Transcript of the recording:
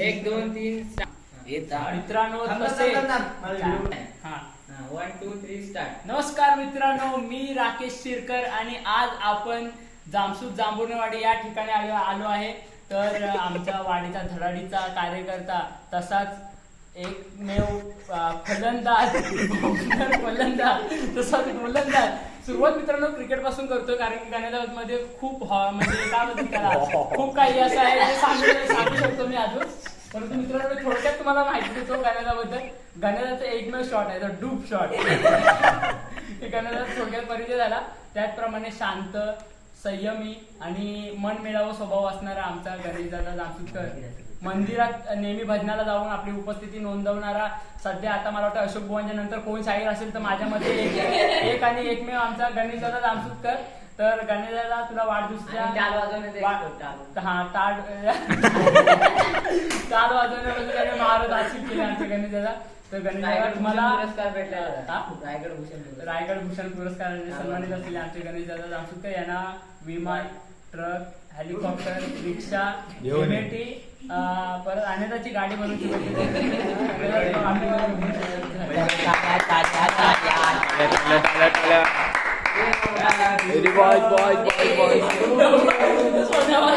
एक दोन तीन मित्रांनो तसे. हा. वन टू थ्री स्टार्ट नमस्कार मित्रांनो मी राकेश शिरकर आणि आज आपण जामसूत जांभुणेवाडी या ठिकाणी आलो आलो आहे. तर आमच्या वाडीचा धडाडीचा कार्यकर्ता तसाच एकमेव फलंदाज फलंदाज तसाच गोलंदाज. सुरुवात मित्रांनो क्रिकेटपासून करतोय कारण मध्ये खूप हॉ- म्हणजे काय म्हणतात त्याला? खूप काही असं आहे सांगू शकतो मी अजून परंतु मित्रांनो थोडक्यात तुम्हाला माहिती देतो गणेशाबद्दल गणेशाचा एकमेव शॉट आहे तो डूप शॉट गणेशाचा थोडक्यात परिचय झाला. त्याचप्रमाणे शांत संयमी आणि मनमिळावू स्वभाव असणारा आमचा गणेशदादा जामसुदकर मंदिरात नेहमी भजनाला जाऊन आपली उपस्थिती नोंदवणारा सध्या आता मला वाटतं अशोक बुवांच्या नंतर कोण शाहीर असेल तर माझ्या मते एक- एक आणि एकमेव आमचा गणेशदादा जामसुदकर तर गणेशदादा तुला वाढदिवसाच्या एक. हा टाळ टाळ वाजवण्यामध्ये त्याने महाराज आशिक केले आमचे गणेशदादा तर गणेशदादा रायगड तुम्हाला पुरस्कार भेटला हा? रायगड भूषण पुरस्कार. रायगड भूषण पुरस्काराने सन्मानित असलेले आमचे गणेश दादा जामसुदकर यांना विमान ट्रक हेलिकॉप्टर रिक्षा घेऊन ये. एमएटी परत अनेकाची गाडी बनवून ठेवली.